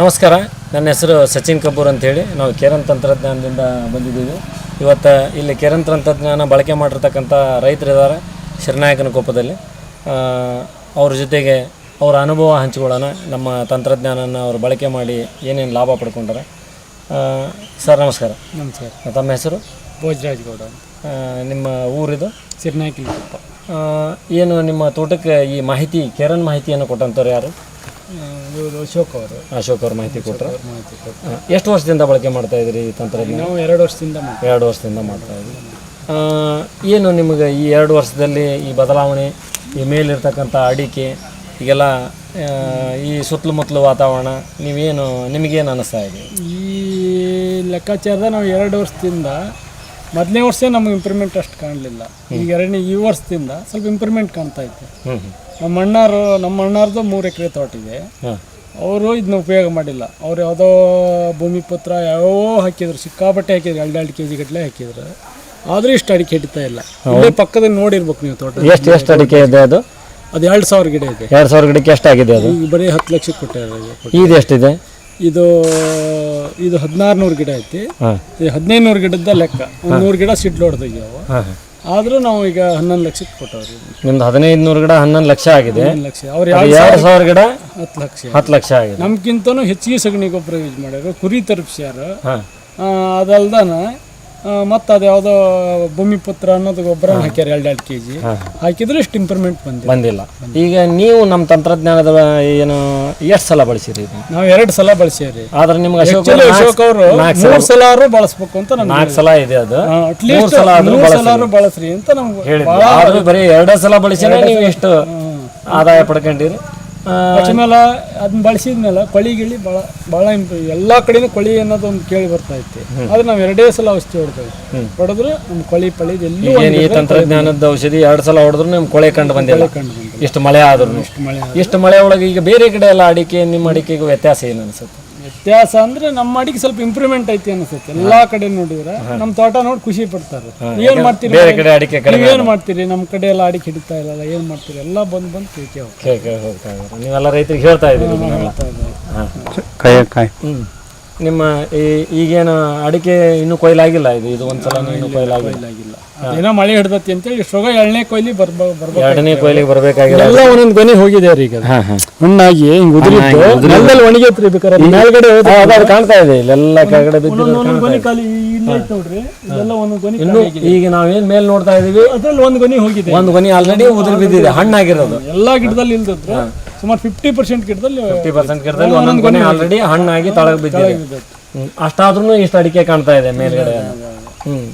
ನಮಸ್ಕಾರ. ನನ್ನ ಹೆಸರು ಸಚಿನ್ ಕಪೂರ್ ಅಂತೇಳಿ. ನಾವು ಕೇರನ್ ತಂತ್ರಜ್ಞಾನದಿಂದ ಬಂದಿದ್ದೀವಿ. ಇವತ್ತು ಇಲ್ಲಿ ಕೇರನ್ ತಂತ್ರಜ್ಞಾನ ಬಳಕೆ ಮಾಡಿರ್ತಕ್ಕಂಥ ರೈತರಿದ್ದಾರೆ ಶಿರನಾಯಕನ ಕೋಪದಲ್ಲಿ. ಅವ್ರ ಜೊತೆಗೆ ಅವರ ಅನುಭವ ಹಂಚಿಕೊಳ್ಳೋಣ. ನಮ್ಮ ತಂತ್ರಜ್ಞಾನನ ಅವರು ಬಳಕೆ ಮಾಡಿ ಏನೇನು ಲಾಭ ಪಡ್ಕೊಂಡಾರೆ. ಸರ್ ನಮಸ್ಕಾರ. ನಮಸ್ಕಾರ. ತಮ್ಮ ಹೆಸರು? ಭೋಜರಾಜ್ ಗೌಡ ನಿಮ್ಮ ಊರಿದು? ಸಿರ್ನಾಯ್ಕಿನ ಏನು ನಿಮ್ಮ ತೋಟಕ್ಕೆ ಈ ಮಾಹಿತಿ ಕೇರನ್ ಮಾಹಿತಿಯನ್ನು ಕೊಟ್ಟಂಥವ್ರು ಯಾರು? ಇವರು ಅಶೋಕ್ ಅವರು. ಅಶೋಕ್ ಅವ್ರ ಮಾಹಿತಿ ಕೊಟ್ಟರು ಮಾಹಿತಿ ಕೊಟ್ಟು ಎಷ್ಟು ವರ್ಷದಿಂದ ಬಳಕೆ ಮಾಡ್ತಾ ಇದ್ರಿ ಈ ತಂತ್ರಜ್ಞಾನ? ನಾವು ಎರಡು ವರ್ಷದಿಂದ ಮಾಡ್ತೀವಿ ಎರಡು ವರ್ಷದಿಂದ ಮಾಡ್ತಾ ಇದ್ದೀವಿ ಆ, ಏನು ನಿಮಗೆ ಈ ಎರಡು ವರ್ಷದಲ್ಲಿ ಈ ಬದಲಾವಣೆ ಈ ಮೇಲಿರ್ತಕ್ಕಂಥ ಅಡಿಕೆ ಈಗೆಲ್ಲ ಆ, ಈ ಸುತ್ತಲುಮುತ್ತಲು ವಾತಾವರಣ ನೀವೇನು ನಿಮಗೇನು ಅನ್ನಿಸ್ತಾ ಇದೆ? ಈ ಲೆಕ್ಕಾಚಾರದ ನಾವು ಎರಡು ವರ್ಷದಿಂದ ಮೊದಲನೇ ವರ್ಷ ನಮಗೆ ಇಂಪ್ರೂವ್ಮೆಂಟ್ ಅಷ್ಟು ಕಾಣಲಿಲ್ಲ. ಈಗ ಎರಡನೇ ಈ ವರ್ಷದಿಂದ ಸ್ವಲ್ಪ ಇಂಪ್ರೂವ್ಮೆಂಟ್ ಕಾಣ್ತಾ ಇತ್ತು. ಹ್ಞೂ ಹ್ಞೂ ನಮ್ಮ ಅಣ್ಣಾರು ನಮ್ಮ ಅಣ್ಣಾರ್ದು ಮೂರು ಎಕರೆ ತೋಟ ಇದೆ. ಅವರು ಇದನ್ನ ಉಪಯೋಗ ಮಾಡಿಲ್ಲ. ಅವ್ರು ಯಾವುದೋ ಭೂಮಿ ಪತ್ರ ಯಾವೋ ಹಾಕಿದ್ರು. ಸಿಕ್ಕಾಪಟ್ಟೆ ಹಾಕಿದ್ರು. ಎರಡು ಎರಡು ಕೆ ಜಿ ಗಟ್ಟಲೆ ಹಾಕಿದ್ರು. ಆದರೂ ಇಷ್ಟು ಅಡಿಕೆ ಹಿಡಿತಾ ಇಲ್ಲ. ಇಲ್ಲೇ ಪಕ್ಕದಲ್ಲಿ ನೋಡಿರ್ಬೇಕು ನೀವು ತೋಟ ಎಷ್ಟು ಎಷ್ಟು ಅಡಿಕೆ ಇದೆ ಅದು? ಅದು ಎರಡು ಸಾವಿರ ಗಿಡ ಇದೆ. ಎರಡು ಸಾವಿರ ಗಿಡಕ್ಕೆ ಎಷ್ಟಾಗಿದೆ ಅದು? ಈಗ ಬರೀ ಹತ್ತು ಲಕ್ಷಕ್ಕೆ ಕೊಟ್ಟಿದ್ದಾರೆ. ಇದು ಎಷ್ಟಿದೆ? ಇದು ಇದು ಹದಿನಾರು ನೂರು ಗಿಡ ಐತಿ. ಹದಿನೈದು ನೂರು ಗಿಡದ ಲೆಕ್ಕ. ಒಂದು ನೂರು ಗಿಡ ಸಿಡ್ಲು ಹೊಡೆದೋಗ್ಯಾವ ಆದರೂ ನಾವು ಈಗ ಹನ್ನೊಂದು ಲಕ್ಷಕ್ಕೆ ಕೊಟ್ಟವ್ರಿ. ನಿಮ್ದು ಹದಿನೈದು ನೂರು ಗಿಡ ಹನ್ನೊಂದು ಲಕ್ಷ ಆಗಿದೆ. ಹನ್ನೊಂದು ಲಕ್ಷ. ಅವ್ರು ಅದು ಯಾವ ಎರಡು ಸಾವಿರ ಗಿಡ ಹತ್ತು ಲಕ್ಷ. ಹತ್ತು ಲಕ್ಷ ಆಗಿದೆ. ನಮ್ಗಿಂತನೂ ಹೆಚ್ಚಿಗೆ ಸಗಣಿ ಗೊಬ್ಬರ ಯೂಸ್ ಮಾಡ್ಯಾರ. ಕುರಿ ತರ್ಪಿಸ್ಯಾರ. ಅದಲ್ದನ ಮತ್ತು ಅದು ಯಾವುದೋ ಭೂಮಿ ಪುತ್ರ ಅನ್ನೋದು ಗೊಬ್ಬರ ಹಾಕ್ಯಾರ ಎರಡು ಎರಡು ಕೆ ಜಿ ಹಾಕಿದ್ರೆ ಇಷ್ಟು ಇಂಪ್ರೂವ್ಮೆಂಟ್ ಬಂದಿದೆ. ಬಂದಿಲ್ಲ. ಈಗ ನೀವು ನಮ್ಮ ತಂತ್ರಜ್ಞಾನದ ಏನು ಎಷ್ಟು ಸಲ ಬಳಸಿರಿ ನಾವು ಎರಡು ಸಲ ಬಳಸಿರಿ ಆದ್ರೆ ನಿಮ್ಗೆ ಅಶೋಕ್ ಅಶೋಕ್ ಅವರು ಮೂರು ಸಲ ಬಳಸ್ಬೇಕು ಅಂತ ನಮ್ಗೆ ನಾಲ್ಕು ಸಲ ಇದೆ ಅದು. ಅಟ್ಲೀಸ್ಟ್ ಸಲ ಆದ್ರೂ ಬಳಸ್ರಿ. ಅಂತ ನಮ್ಗೆ ಹೇಳಿ ಬರೀ ಎರಡೇ ಸಲ ಬಳಸಿದ್ರೆ ನೀವು ಎಷ್ಟು ಆದಾಯ ಪಡ್ಕೊಂಡಿರಿ. ಆಮೇಲೆ ಅದನ್ನ ಬಳಸಿದ್ಮೇಲೆ ಕೊಳಿ ಗಿಳಿ ಭಾಳ ಭಾಳ ಇಂಪ್ರೂವ್ ಎಲ್ಲ ಕಡೆನೂ ಕೊಳಿ ಅನ್ನೋದು ಒಂದು ಕೇಳಿ ಬರ್ತಾ ಇತ್ತು. ಆದ್ರೆ ನಾವು ಎರಡೇ ಸಲ ಔಷಧಿ ಹೊಡ್ತೇವೆ ಹೊಡೆದ್ರೆ ನಮ್ಮ ಕೊಳಿ ಪಳಿ ಎಲ್ಲೂ ಏನು ಈ ತಂತ್ರಜ್ಞಾನದ ಔಷಧಿ ಎರಡು ಸಲ ಹೊಡೆದ್ರು ನಿಮ್ಮ ಕೊಳೆ ಕಂಡು ಬಂದಿಲ್ಲ. ಕಂಡು ಬಂದಿಲ್ಲ. ಇಷ್ಟು ಮಳೆ ಆದ್ರೂ. ಇಷ್ಟು ಮಳೆ ಇಷ್ಟು ಮಳೆ ಒಳಗೆ ಈಗ ಬೇರೆ ಕಡೆ ಎಲ್ಲ ಅಡಿಕೆ ನಿಮ್ಮ ಅಡಿಕೆಗೂ ವ್ಯತ್ಯಾಸ ಏನು ಅನ್ಸುತ್ತೆ? ವ್ಯತ್ಯಾಸ ಅಂದ್ರೆ ನಮ್ಮ ಅಡಿಗೆ ಸ್ವಲ್ಪ ಇಂಪ್ರೂವ್ಮೆಂಟ್ ಐತಿ ಅನ್ಸುತ್ತೆ. ಎಲ್ಲಾ ಕಡೆ ನೋಡಿದ್ರೆ ನಮ್ಮ ತೋಟ ನೋಡಿ ಖುಷಿ ಪಡ್ತಾರೆ. ಏನ್ ಮಾಡ್ತೀರಿ? ಬೇರೆ ಕಡೆ ಅಡಿಕೆ ನೀವೇನ್ ಮಾಡ್ತೀರಿ? ನಮ್ಮ ಕಡೆ ಎಲ್ಲ ಅಡಿಕೆ ಹಿಡಿತಾ ಇಲ್ಲ ಏನ್ ಮಾಡ್ತೀರಿ? ಎಲ್ಲ ಬಂದ್ ಬಂದ್ ಕೇಳ್ಕೆ ಹೋಗ್ತಾರೆ. ಇದ್ದಾರೆ. ನೀವೆಲ್ಲ ರೈತರಿಗೆ ಹೇಳ್ತಾ ಇದ್ದೀರಿ ಹೇಳ್ತಾ ಹಾಂ. ಕಾಯ ಕಾಯ. ಹ್ಞೂ ನಿಮ್ಮ ಈ ಈಗೇನು ಅಡಿಕೆ ಇನ್ನೂ ಕೊಯ್ಲಾಗಿಲ್ಲ ಇದು? ಇದು ಒಂದ್ಸಲ ಇನ್ನೂ ಕೊಯ್ಲಾಗಿಲ್ಲ. ಆಗಿಲ್ಲ ಏನೋ ಮಳೆ ಹಿಡ್ದತಿ ಅಂತೇಳಿ ಶೋಗ ಎರಡನೇ ಕೊಯ್ಲಿ ಬರ್ಬ ಬರ್ಬೇಕು ಎರಡನೇ ಕೊಯ್ಲಿಗೆ ಬರ್ಬೇಕಾಗಿಲ್ಲ. ಎಲ್ಲ ಒಂದೊಂದು ಗೊನೆ ಹೋಗಿದೆ ರೀ ಈಗ. ಹಣ್ಣಾಗಿ ಹಿಂಗ್ ಉದುರಿದ್ದು ನೆಲದಲ್ಲಿ ಒಣಗೈತ್ರಿ ಬೇಕಾದ್ರೆ ಮೇಲ್ಗಡೆ ಅದು ಕಾಣ್ತಾ ಇದೆ. ಇಲ್ಲೆಲ್ಲ ಕೆಳಗಡೆ ಬಿದ್ದು ಒಂದೊಂದು ಗೊನೆ ಖಾಲಿ ಇಲ್ಲೇ ಐತ್ ನೋಡ್ರಿ. ಇದೆಲ್ಲ ಒಂದೊಂದು ಗೊನೆ ಇನ್ನು ಈಗ ನಾವೇನ್ ಮೇಲ್ ನೋಡ್ತಾ ಇದೀವಿ? ಅದ್ರಲ್ಲಿ ಒಂದು ಗೊನೆ ಹೋಗಿದೆ. ಒಂದು ಗೊನಿ ಆಲ್ರೆಡಿ ಉದುರಿ ಬಿದ್ದಿದೆ. ಹಣ್ಣಾಗಿರೋದು. ಎಲ್ಲಾ ಗಿಡದಲ್ಲಿ ಇಲ್ದಿದ್ರೆ ಸುಮಾರು ಫಿಫ್ಟಿ ಪರ್ಸೆಂಟ್ ಗಿಡದಲ್ಲಿ ಫಿಫ್ಟಿ ಪರ್ಸೆಂಟ್ ಗಿಡದಲ್ಲಿ ಒಂದೊಂದು ಕೊನೆ ಆಲ್ರೆಡಿ ಹಣ್ಣಾಗಿ ತಳಗ ಬಿದ್ದಿದೆ. ಹ್ಮ್. ಅಷ್ಟಾದ್ರೂ ಇಷ್ಟು ಅಡಿಕೆ ಕಾಣ್ತಾ ಇದೆ ಮೇಲ್ಗಡೆ. ಹ್ಮ್.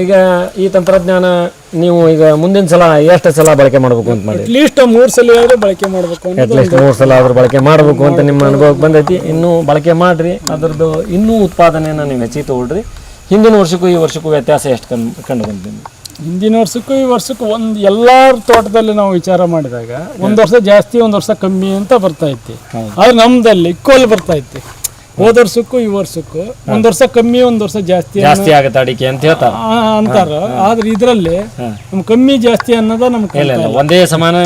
ಈಗ ಈ ತಂತ್ರಜ್ಞಾನ ನೀವು ಈಗ ಮುಂದಿನ ಸಲ ಎಷ್ಟು ಸಲ ಬಳಕೆ ಮಾಡಬೇಕು ಅಂತ ಮಾಡಿ? ಅಟ್ಲೀಸ್ಟ್ ಮೂರ್ ಸಲ ಆದ್ರೂ ಬಳಕೆ ಮಾಡಬೇಕು ಅಂತ ಅಟ್ಲೀಸ್ಟ್ ಮೂರು ಸಲ ಆದ್ರೂ ಬಳಕೆ ಮಾಡಬೇಕು ಅಂತ ನಿಮ್ಮ ಅನುಭವಕ್ಕೆ ಬಂದೈತಿ. ಇನ್ನೂ ಬಳಕೆ ಮಾಡ್ರಿ. ಅದ್ರದ್ದು ಇನ್ನೂ ಉತ್ಪಾದನೆಯನ್ನು ನೀವು ಹೆಚ್ಚಿಗೆ ತಗೊಳ್ರಿ. ಹಿಂದಿನ ವರ್ಷಕ್ಕೂ ಈ ವರ್ಷಕ್ಕೂ ವ್ಯತ್ಯಾಸ ಎಷ್ಟು ಕಂಡು ಕಂಡು ನಿಮ್ಗೆ? ಹಿಂದಿನ ವರ್ಷಕ್ಕೂ ಈ ವರ್ಷಕ್ಕೂ ಒಂದು ಎಲ್ಲಾರ ತೋಟದಲ್ಲಿ ನಾವು ವಿಚಾರ ಮಾಡಿದಾಗ ಒಂದ್ ವರ್ಷ ಜಾಸ್ತಿ ಒಂದ್ ವರ್ಷ ಕಮ್ಮಿ ಅಂತ ಬರ್ತಾ ಐತಿ ಆದ್ರೆ ನಮ್ದಲ್ಲಿ ಇಕ್ವಲ್ ಬರ್ತಾ ಐತಿ ಹೋದ ವರ್ಷಕ್ಕೂ ಈ ವರ್ಷಕ್ಕೂ ಒಂದ್ ವರ್ಷ ಕಮ್ಮಿ ಒಂದ್ ವರ್ಷ ಜಾಸ್ತಿ ಜಾಸ್ತಿ ಆಗುತ್ತೆ ಅಡಿಕೆ ಅಂತ ಹೇಳ್ತಾರೆ. ಅಂತಾರ. ಆದ್ರೆ ಇದ್ರಲ್ಲಿ ನಮ್ ಕಮ್ಮಿ ಜಾಸ್ತಿ ಅನ್ನೋದ ನಮ್ಗೆ ಒಂದೇ ಸಮಾನ.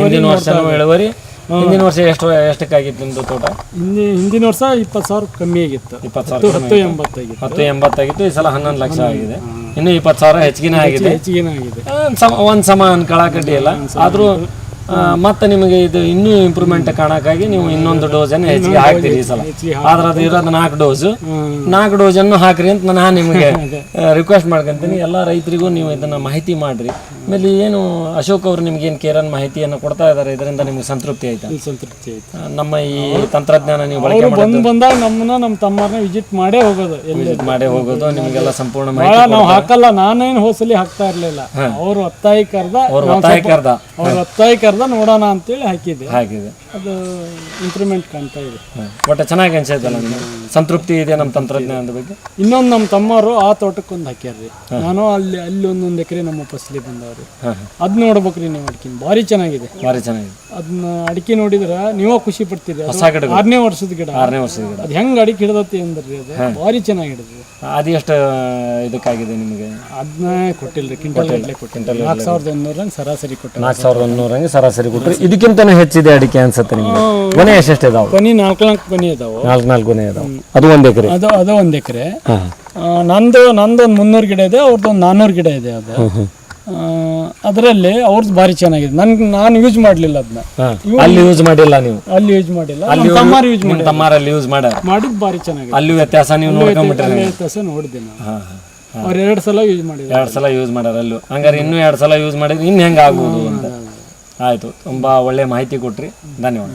ಹಿಂದಿನ ವರ್ಷ ಇಳುವರಿ ಹಿಂದಿನ ವರ್ಷ ಎಷ್ಟು ಎಷ್ಟಕ್ಕಾಗಿತ್ತು ನಿಮ್ದು ತೋಟ? ಹಿಂದಿ ಹಿಂದಿನ ವರ್ಷ ಇಪ್ಪತ್ತು ಸಾವಿರ ಕಮ್ಮಿ ಆಗಿತ್ತು. ಇಪ್ಪತ್ತು ಹತ್ತು ಸಾವಿರ ಹತ್ತು ಎಂಬತ್ತಾಗಿತ್ತು ಹತ್ತು ಎಂಬತ್ತಾಗಿತ್ತು ಈ ಸಲ ಹನ್ನೊಂದು ಲಕ್ಷ ಆಗಿದೆ. ಇನ್ನು ಇಪ್ಪತ್ತು ಸಾವಿರ ಹೆಚ್ಚಿಗೆ ಆಗಿದೆ. ಹೆಚ್ಚಿಗೆನೇ ಆಗಿದೆ. ಸಮ ಒಂದು ಸಮ ಅನ್ಕೊಳಕಡ್ಡಿ ಇಲ್ಲ ಆದರೂ ಮತ್ತೆ ನಿಮಗೆ ಇದು ಇನ್ನೂ ಇಂಪ್ರೂವ್ಮೆಂಟ್ ಕಾಣಕ್ಕಾಗಿ ನೀವು ಇನ್ನೊಂದು ಡೋಸನ್ನು ಹೆಚ್ಚಿಗೆ ಹಾಕ್ತೀರಿ ಈ ಸಲ. ಆದ್ರೆ ಅದು ಇರೋದು ನಾಲ್ಕು ಡೋಸು ನಾಲ್ಕು ಅನ್ನು ಹಾಕ್ರಿ ಅಂತ ನಾನು ನಿಮಗೆ ರಿಕ್ವೆಸ್ಟ್ ಮಾಡ್ಕೊಂತೀನಿ. ಎಲ್ಲ ರೈತರಿಗೂ ನೀವು ಇದನ್ನ ಮಾಹಿತಿ ಮಾಡ್ರಿ. ಆಮೇಲೆ ಏನು ಅಶೋಕ್ ಅವರು ನಿಮ್ಗೆ ಏನು ಕೇರನ್ ಮಾಹಿತಿಯನ್ನು ಕೊಡ್ತಾ ಇದ್ದಾರೆ ಇದರಿಂದ ನಿಮ್ಗೆ ಸಂತೃಪ್ತಿ ಆಯ್ತಾ? ಸಂತೃಪ್ತಿ ಆಯ್ತು. ನಮ್ಮ ಈ ತಂತ್ರಜ್ಞಾನ ನೀವು ಬಳಕೆ ಬಂದು ಬಂದ್ ಬಂದಾಗ ನಮ್ಮನ್ನ ನಮ್ಮ ತಮ್ಮರನ್ನ ವಿಜಿಟ್ ಮಾಡೇ ಹೋಗೋದು. ವಿಜಿಟ್ ಮಾಡಿ ಮಾಡೇ ಹೋಗೋದು ನಿಮಗೆಲ್ಲ ಸಂಪೂರ್ಣ ಮಾಹಿತಿ ನಾವು ಹಾಕಲ್ಲ ನಾನೇನು ಹೋಸಲಿ ಹಾಕ್ತಾ ಇರಲಿಲ್ಲ. ಅವರು ಒತ್ತಾಯ ಕರ್ದ ಅವ್ರ ಒತ್ತಾಯ ಕರ್ದ ಅವ್ರ ಒತ್ತಾಯ ಕರ್ದ ನೋಡೋಣ ಅಂತೇಳಿ ಹಾಕಿದೆ ಹಾಗಿದೆ ಅದು ಇಂಪ್ರೂವ್ಮೆಂಟ್ ಕಾಣ್ತಾ ಇದೆ. ಒಟ್ಟು ಚೆನ್ನಾಗಿ ಅನ್ಸೈತಲ್ಲ ನಿಮ್ಗೆ? ಸಂತೃಪ್ತಿ ಇದೆ ನಮ್ಮ ತಂತ್ರಜ್ಞಾನದ ಬಗ್ಗೆ? ಇನ್ನೊಂದು ನಮ್ಮ ತಮ್ಮವರು ಆ ತೋಟಕ್ಕೊಂದು ಹಾಕ್ಯಾರ್ರಿ. ನಾನು ಅಲ್ಲಿ ಅಲ್ಲಿ ಒಂದೊಂದು ಎಕರೆ ನಮ್ಮ ಫಸಲಿ ಬಂದವ್ರಿ. ಅದ್ ನೋಡ್ಬೇಕ್ರಿ ನೀವು ಅಡಿಕೆ. ಭಾರಿ ಚೆನ್ನಾಗಿದೆ. ಭಾರಿ ಚೆನ್ನಾಗಿದೆ. ಅದನ್ನ ಅಡಿಕೆ ನೋಡಿದ್ರ ನೀವೇ ಖುಷಿ ಪಡ್ತೀರಿ. ಹೊಸ ಗಿಡ ಆರನೇ ವರ್ಷದ ಗಿಡ. ಆರನೇ ವರ್ಷದ ಗಿಡ. ಅದು ಹೆಂಗ್ ಅಡಿಕೆ ಹಿಡ್ದತಿ ಅಂದ್ರಿ ಅದು? ಭಾರಿ ಚೆನ್ನಾಗಿ ಹಿಡಿದ್ರಿ ಅದು ಎಷ್ಟು ಇದಕ್ಕಾಗಿದೆ ನಿಮಗೆ? ಅದನ್ನ ಕೊಟ್ಟಿಲ್ರಿ. ಕ್ವಿಂಟಲ್ ಗಟ್ಟಲೆ ಕೊಟ್ಟಿಲ್ಲ. ನಾಲ್ಕು ಸಾವಿರದ ಒಂದೂರ ಸರಾಸರಿ ಕೊಟ್ಟ ನಾಲ್ಕು ಸಾವಿರದ ಒಂದೂರಂಗೆ ಸರ ಸರಾಸರಿ ಕೊಟ್ಟರೆ ಇದಕ್ಕಿಂತನೂ ಹೆಚ್ಚಿದೆ ಅಡಿಕೆ ಅನ್ಸುತ್ತೆ ನಿಮ್ಗೆ. ಗೊನೆ ಎಷ್ಟೆಷ್ಟು ಇದಾವೆ? ಕೊನೆ ನಾಲ್ಕು ನಾಲ್ಕು ಕೊನೆ ಇದಾವೆ. ನಾಲ್ಕು ನಾಲ್ಕು ಗೊನೆ ಇದಾವೆ. ಅದು ಒಂದು ಎಕರೆ? ಅದು ಅದು ಒಂದು ಎಕರೆ. ನಂದು ನಂದು ಒಂದು ಮುನ್ನೂರು ಗಿಡ ಇದೆ ಅವ್ರದ್ದು ಒಂದು ನಾನ್ನೂರು ಗಿಡ ಇದೆ ಅದು. ಅದರಲ್ಲಿ ಅವ್ರದ್ದು ಭಾರಿ ಚೆನ್ನಾಗಿದೆ. ನನ್ಗೆ ನಾನು ಯೂಸ್ ಮಾಡಲಿಲ್ಲ ಅದನ್ನ ಅಲ್ಲಿ ಯೂಸ್ ಮಾಡಿಲ್ಲ ನೀವು? ಅಲ್ಲಿ ಯೂಸ್ ಮಾಡಿಲ್ಲ. ಅಲ್ಲಿ ತಮ್ಮಾರ ಯೂಸ್ ನಿಮ್ಮ ತಮ್ಮಾರಲ್ಲಿ ಯೂಸ್ ಮಾಡ ಮಾಡಿದ್ದು ಭಾರಿ ಚೆನ್ನಾಗಿದೆ. ಅಲ್ಲಿ ವ್ಯತ್ಯಾಸ ನೀವು ನೋಡ್ಕೊಂಡ್ಬಿಟ್ರೆ ವ್ಯತ್ಯಾಸ ನೋಡಿದೆ ನಾನು. ಎರಡ್ ಹಾಂ ಅವ್ರು ಎರಡು ಸಲ ಯೂಸ್ ಮಾಡಿದ್ರು ಎರಡು ಸಲ ಯೂಸ್ ಮಾಡ್ಯಾರ ಅಲ್ಲೂ. ಹಂಗಾರೆ ಇನ್ನೂ ಎರಡು ಸಲ ಯೂಸ್ ಮಾಡಿದ್ರೆ ಇನ್ನು ಹೆಂಗೆ ಆಗ್ಬೋದು ಅಂತ. ಆಯಿತು. ತುಂಬ ಒಳ್ಳೆಯ ಮಾಹಿತಿ ಕೊಟ್ರಿ. ಧನ್ಯವಾದ